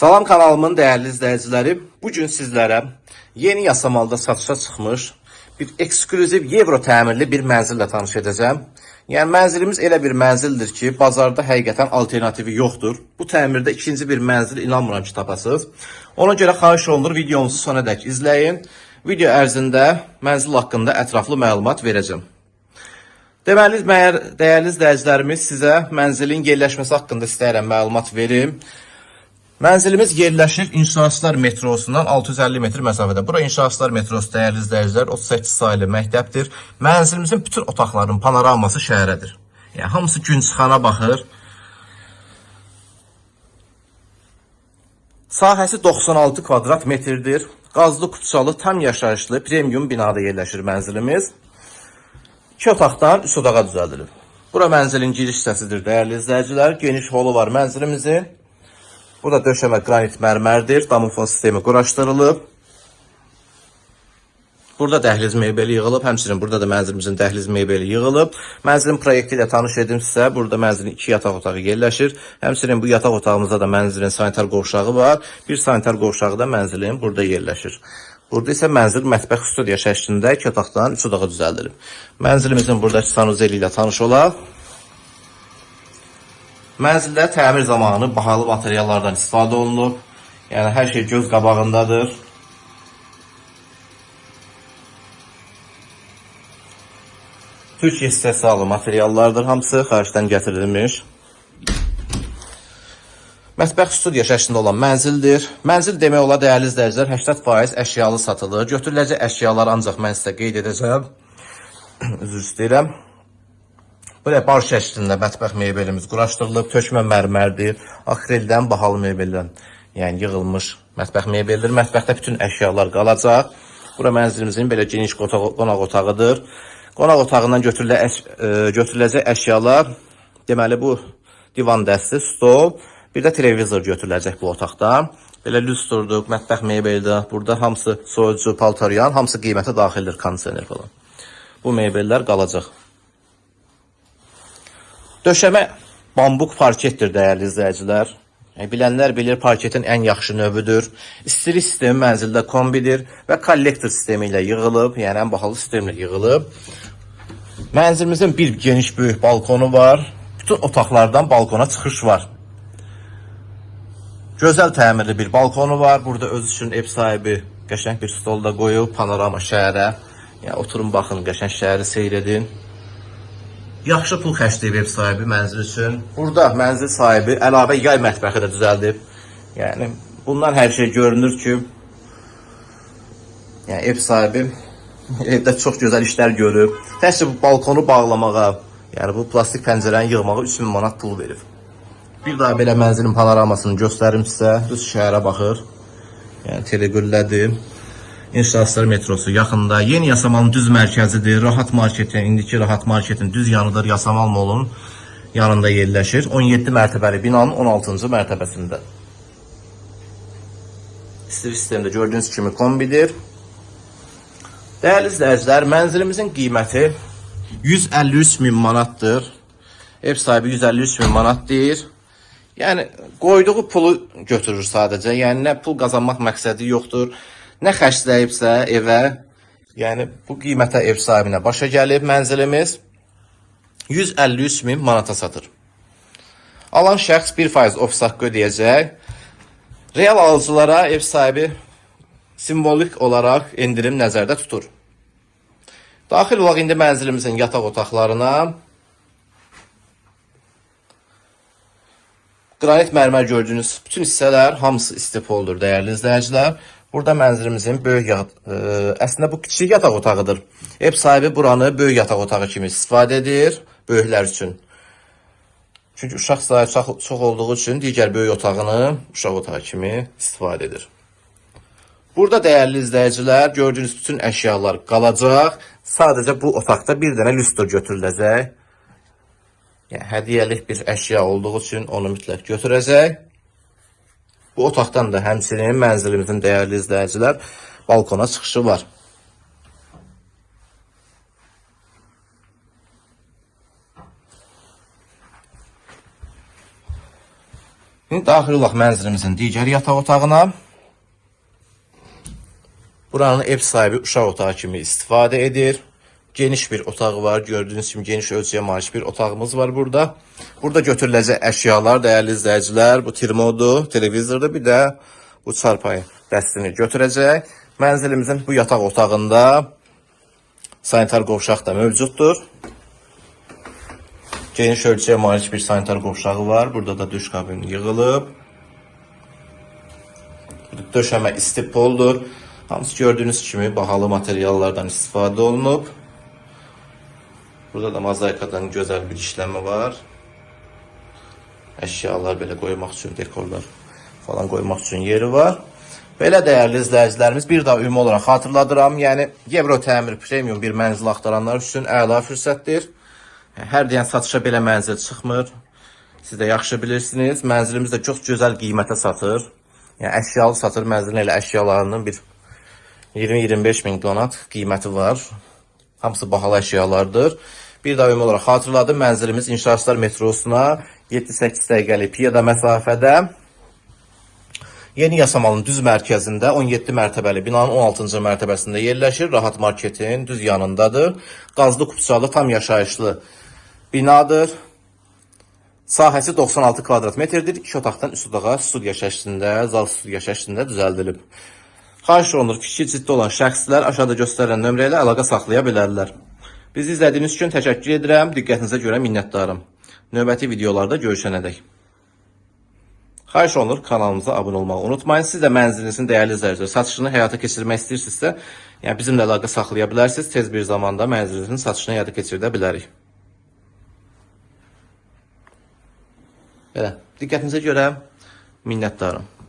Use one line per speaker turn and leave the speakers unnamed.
Salam kanalımın değerli izləyiciləri, bu gün sizlərə yeni yasamalda satışa çıxmış bir ekskluziv Euro təmirli bir mənzillə tanış edəcəm. Yəni mənzilimiz elə bir mənzildir ki, bazarda həqiqətən alternativi yoxdur. Bu təmirdə ikinci bir mənzil inanmıram ki, tapasınız. Ona görə xahiş olunur videomuzu sona dək izləyin. Video ərzində mənzil haqqında ətraflı məlumat verəcəm. Deməli, məyər dəyərli izləyicilərimiz sizə mənzilin yerləşməsi haqqında istəyirəm məlumat verim. Mənzilimiz yerləşir İnşaatçılar metrosundan 650 metr məsafədə. Bura İnşaatçılar metrosu dəyərli izləyicilər 38 saylı məktəbdir. Mənzilimizin bütün otaqlarının panoraması şəhərədir. Yəni hamısı gün çıxana baxır. Sahəsi 96 kvadrat metrdir. Qazlı kutsal tam yaşayışlı premium binada yerləşir mənzilimiz. 2 otaqdan 3 otağa düzəldilib. Bura mənzilin giriş hissəsidir dəyərli izləyicilər. Geniş holu var mənzilimizin. Burada döşəmə qranit mərmərdir. Damofon sistemi quraşdırılıb. Burada dəhliz mebeli yığılıb. Həmçinin burada da mənzilimizin dəhliz mebeli yığılıb. Mənzilin proyekti ilə tanış edim sizə. Burada mənzilin iki yataq otağı yerləşir. Həmçinin bu yataq otağımızda da mənzilin sanitar qovşağı var. Bir sanitar qovşağı da mənzilin burada yerləşir. Burada isə mənzil mətbəx studiya şəklində iki otaqdan üç otağa düzəldilib. Mənzilimizin buradakı sanuzeli ilə tanış olaq. Mənzildə təmir zamanı bahalı materiallardan istifadə olunub. Yəni hər şey göz qabağındadır. Türkiyə istehsalı materiallardır hamısı, xaricdən gətirilmiş. Mətbəx studiya şəklində olan mənzildir. Mənzil demək olar dəyərli izləyicilər 80% əşyalı satılır. Götürüləcək əşyalar ancaq mən sizə qeyd edəcəm. Üzr istəyirəm. Böyle bar şəklində mətbəx mebelimiz quraşdırılıb, tökmə mərmərdir, akreldən, bahalı mebeldən, yəni yığılmış mətbəx mebeldir. Mətbəxdə bütün əşyalar qalacaq. Bura mənzilimizin belə geniş qotaq, qonaq otağıdır. Qonaq otağından götürülə, əş, e, götürüləcək əşyalar, deməli bu divan dəsti, stol, bir də televizor götürüləcək bu otaqdan. Belə lüstrdur, mətbəx mebeldir. Burada hamısı soyucu, paltaryan, hamısı qiymətə daxildir, kondisioner falan. Bu mebellər qalacaq. Döşəmə bambuk parketdir dəyərli izləyicilər. Yəni, bilənlər bilir parketin ən yaxşı növüdür. İstilik sistemi mənzildə kombidir və kollektor sistemi ilə yığılıb, yəni ən bahalı sistemlə yığılıb. Mənzilimizin bir geniş böyük balkonu var. Bütün otaqlardan balkona çıxış var. Gözəl təmirli bir balkonu var. Burada öz üçün ev sahibi qəşəng bir stolda qoyub panorama şəhərə. Yəni oturun baxın, qəşəng şəhəri seyr edin. Yaxşı pul xərcləyib ev sahibi mənzil üçün. Burada mənzil sahibi əlavə yay mətbəxi də düzəldib. Yəni bundan hər şey görünür ki, yəni ev sahibi evdə çox gözəl işlər görüb. Təkcə bu balkonu bağlamağa, yəni bu plastik pəncərəni yığmağa 3000 manat pul verib. Bir daha belə mənzilin panoramasını göstərim sizə. Düz şəhərə baxır. Yəni Telegüllədir. İnşaatçılar metrosu yaxında. Yeni Yasamalın düz mərkəzidir. Rahat marketin, indiki Rahat marketin düz yanıdır. Yasamal molun yanında yerləşir. 17 mərtəbəli binanın 16-cı mərtəbəsində. İstir sistemdə gördüyünüz kimi kombidir. Dəyərli izləyicilər, mənzilimizin qiyməti 153 min manatdır. Ev sahibi 153 min manat deyir. Yəni qoyduğu pulu götürür sadəcə. Yəni nə pul qazanmaq məqsədi yoxdur. Nə xərcləyibsə evə, yəni bu qiymətə ev sahibinə başa gəlib mənzilimiz 153 min manata satır. Alan şəxs 1% ofis haqqı ödəyəcək. Real alıcılara ev sahibi simvolik olaraq endirim nəzərdə tutur. Daxil olaq indi mənzilimizin yataq otaqlarına. Qranit mərmər gördüyünüz bütün hissələr hamısı istipoldur dəyərli izləyicilər. Burada mənzilimizin böyük yat ə, əslində bu kiçik yataq otağıdır. Ev sahibi buranı böyük yataq otağı kimi istifadə edir böyüklər üçün. Çünki uşaq sayı çox, çox olduğu üçün digər böyük otağını uşaq otağı kimi istifadə edir. Burada dəyərli izləyicilər gördüyünüz bütün əşyalar qalacaq. Sadəcə bu otaqda bir dənə lüstr götürüləcək. Yəni hədiyyəlik bir əşya olduğu üçün onu mütləq götürəcək. Bu otaqdan da həmçinin mənzilimizin dəyərli izləyicilər balkona çıxışı var. İndi daxil olaq mənzilimizin digər yataq otağına. Buranın ev sahibi uşaq otağı kimi istifadə edir. Geniş bir otağı var. Gördüyünüz kimi geniş ölçüyə malik bir otağımız var burada. Burada götürüləcək əşyalar, dəyərli izləyicilər, bu termodu, televizordur, bir də bu çarpayı dəstini götürəcək. Mənzilimizin bu yataq otağında sanitar qovşaq da mövcuddur. Geniş ölçüyə malik bir sanitar qovşağı var. Burada da duş kabini yığılıb. Döşəmə istipoldur. Hamısı gördüyünüz kimi bahalı materiallardan istifadə olunub. Burada da mozaikadan gözəl bir işləmə var. Əşyalar belə qoymaq üçün dekorlar falan qoymaq üçün yeri var. Belə dəyərli izləyicilərimiz bir daha ümumi olaraq xatırladıram. Yəni Euro Təmir Premium bir mənzil axtaranlar üçün əla fürsətdir. Hər deyən satışa belə mənzil çıxmır. Siz də yaxşı bilirsiniz. Mənzilimiz də çox gözəl qiymətə satır. Yəni əşyalı satır. Mənzilin elə əşyalarının bir 20-25 min donat qiyməti var. Hamısı bahalı əşyalardır. Bir daha ümumi olaraq xatırladım. Mənzilimiz İnşaatçılar metrosuna 7-8 dəqiqəlik piyada məsafədə. Yeni Yasamalın düz mərkəzində 17 mərtəbəli binanın 16-cı mərtəbəsində yerləşir. Rahat marketin düz yanındadır. Qazlı kupçalı tam yaşayışlı binadır. Sahəsi 96 kvadrat metrdir. İki otaqdan üst otağa studiya şəklində, zal studiya şəklində düzəldilib. Xahiş olunur fikri ciddi olan şəxslər aşağıda göstərilən nömrə ilə əlaqə saxlaya bilərlər. Bizi izlədiyiniz üçün təşəkkür edirəm. Diqqətinizə görə minnətdarım. Növbəti videolarda görüşənədək. Xahiş olunur kanalımıza abunə olmağı unutmayın. Siz də mənzilinizin dəyərli izləyicilər satışını həyata keçirmək istəyirsinizsə, yəni bizimlə əlaqə saxlaya bilərsiniz. Tez bir zamanda mənzilinizin satışını həyata keçirdə bilərik. Belə, diqqətinizə görə minnətdarım.